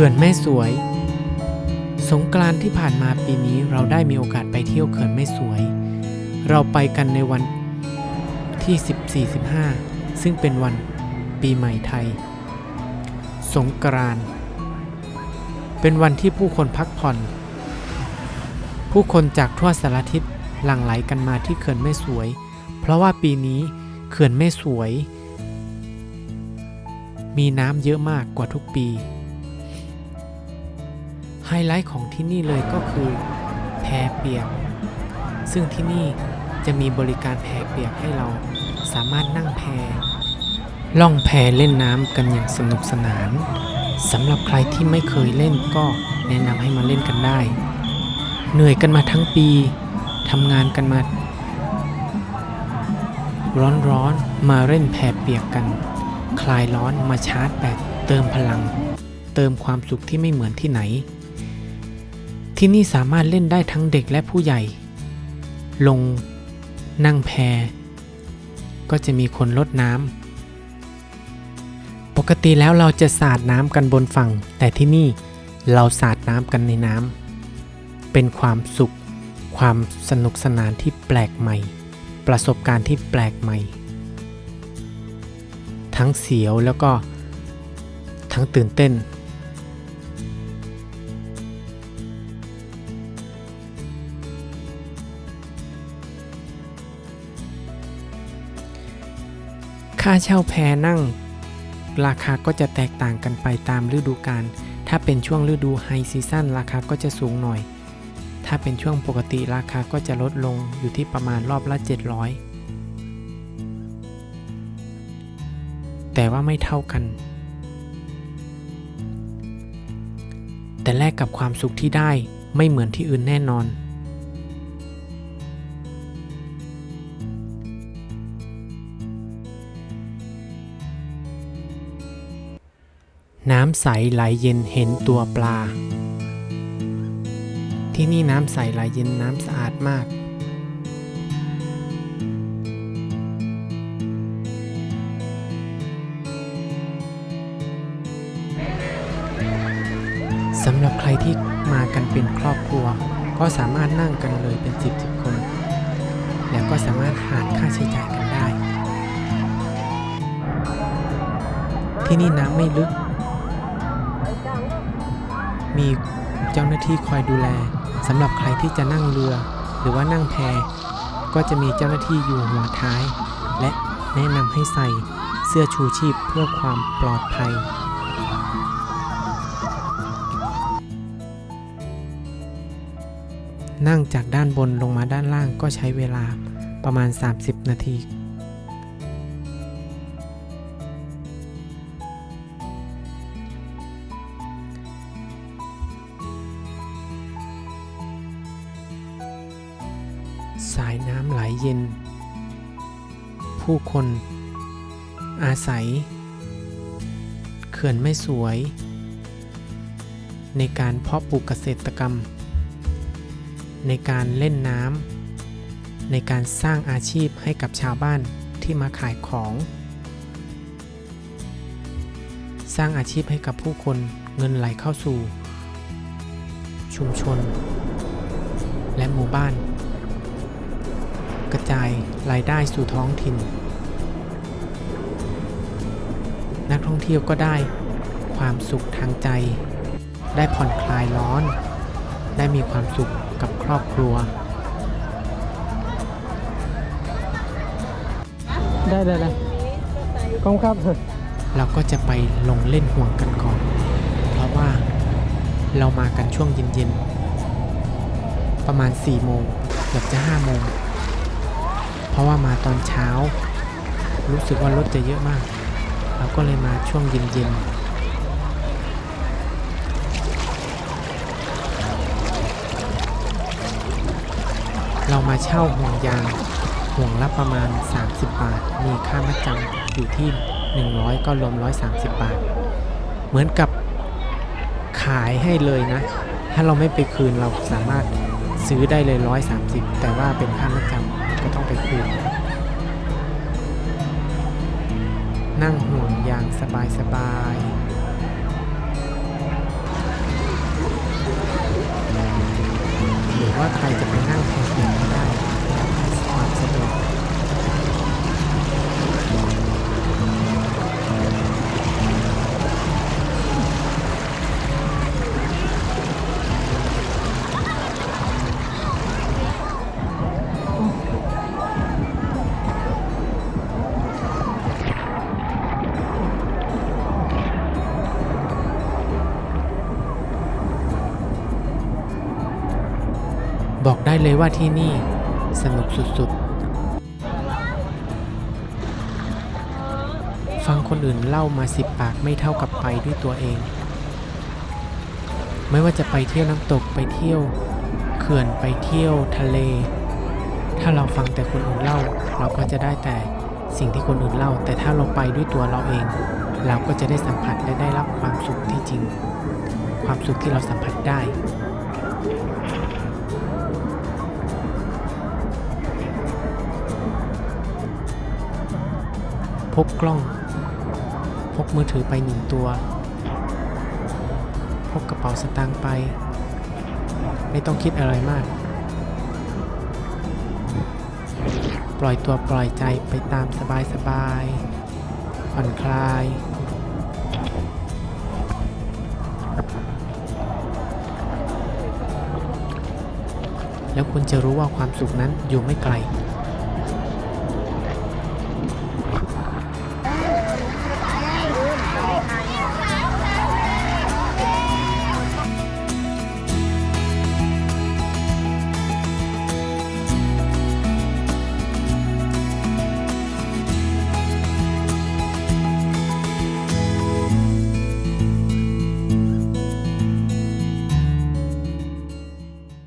ขื่อนแม่สวย สงกรานต์ที่ผ่านมาปีนี้เราได้มีโอกาสไปเที่ยวเขื่อนแม่สวย เราไปกันในวันที่ 14-15 ซึ่งเป็นวันปีใหม่ไทย สงกรานต์เป็นวันที่ผู้คนพักผ่อน ผู้คนจากทั่วสารทิศหลั่งไหลกันมาที่เขื่อนแม่สวย เพราะว่าปีนี้เขื่อนแม่สวย มีน้ำเยอะมากกว่าทุกปี ไฮไลท์ของที่นี่เลยก็คือแพเปียก ซึ่งที่นี่จะมีบริการแพเปียกให้เราสามารถนั่งแพล่องแพเล่นน้ำกันอย่างสนุกสนานสำหรับใครที่ไม่เคยเล่นก็แนะนำให้มาเล่นกันได้ เหนื่อยกันมาทั้งปีทำงานกันมา ร้อนๆมาเล่นแพเปียกกัน คลายร้อนมาชาร์จแบตเติมพลัง เติมความสุขที่ไม่เหมือนที่ไหน ที่นี่สามารถเล่นได้ทั้งเด็กและผู้ใหญ่ ลง นั่งแพก็จะมีคนลดน้ำ ปกติแล้วเราจะสาดน้ำกันบนฝั่ง แต่ที่นี่เราสาดน้ำกันในน้ำ เป็นความสุข ความสนุกสนานที่แปลกใหม่ ประสบการณ์ที่แปลกใหม่ ทั้งเสียวแล้วก็ทั้งตื่นเต้น ค่าเช่าแพนั่ง ราคาก็จะแตกต่างกันไปตามฤดูกาล ถ้าเป็นช่วงฤดูไฮซีซั่นราคาก็จะสูงหน่อย ถ้าเป็นช่วงปกติราคาก็จะลดลงอยู่ที่ประมาณรอบละ 700 แต่ว่าไม่เท่ากัน แต่แลกกับความสุขที่ได้ไม่เหมือนที่อื่นแน่นอน น้ำใสไหลเย็นเห็นตัวปลา ที่นี่น้ำใสไหลเย็นน้ำสะอาดมาก สำหรับใครที่มากันเป็นครอบครัว ก็สามารถนั่งกันเลยเป็น 10 10คน แล้วก็สามารถหารค่าใช้จ่ายกันได้ ที่นี่น้ำไม่ลึก มีเจ้าหน้าที่คอยดูแลสำหรับใครที่จะนั่งเรือ หรือว่านั่งแพก็จะมีเจ้าหน้าที่อยู่หัวท้าย และแนะนำให้ใส่เสื้อชูชีพเพื่อความปลอดภัย นั่งจากด้านบนลงมาด้านล่างก็ใช้เวลาประมาณ 30 นาที เย็น ผู้คน อาศัย เขื่อนไม่สวย ในการเพาะปลูกเกษตรกรรม ในการเล่นน้ำในการสร้างอาชีพให้กับชาวบ้านที่มาขายของ สร้างอาชีพให้กับผู้คนเงินไหลเข้าสู่ ชุมชน และหมู่บ้าน กระจายรายได้สู่ท้องถิ่น นักท่องเที่ยวก็ได้ความสุขทางใจ ได้ผ่อนคลายร้อน ได้มีความสุขกับครอบครัว ได้ได้ได้ขอบคุณครับ เราก็จะไปลงเล่นห่วงกันก่อน เพราะว่าเรามากันช่วงเย็นๆ ประมาณ 4 โมงเกือบจะ 5 โมงเพ ราะว่ามาตอนเช้า รู้สึกว่ารถจะเยอะมาก เราก็เลยมาช่วงเย็นๆเรามาเช่าห่วงยางห่วงละประมาณ 30 บาท มีค่ามัดจำอยู่ที่ 100 ก็รวม 130 บาท เหมือนกับขายให้เลยนะ ถ้าเราไม่ไปคืนเราสามารถ ซื้อได้เลย 130 แต่ว่าเป็นค่ามัดจำก็ต้องไปคืนนั่งห่วงยางสบายๆ บอกได้เลยว่าที่นี่สนุกสุดๆ ฟังคนอื่นเล่ามาสิบปากไม่เท่ากับไปด้วยตัวเอง ไม่ว่าจะไปเที่ยวน้ำตกไปเที่ยวเขื่อนไปเที่ยวทะเล ถ้าเราฟังแต่คนอื่นเล่า เราก็จะได้แต่สิ่งที่คนอื่นเล่า แต่ถ้าเราไปด้วยตัวเราเอง เราก็จะได้สัมผัสและได้รับความสุขที่จริง ความสุขที่เราสัมผัสได้ กกล้อง พกมือถือไปหนึ่งตัว พกกระเป๋าสตางค์ไป ไม่ต้องคิดอะไรมาก ปล่อยตัวปล่อยใจไปตามสบายสบายๆผ่อนคลาย แล้วคุณจะรู้ว่าความสุขนั้นอยู่ไม่ไกล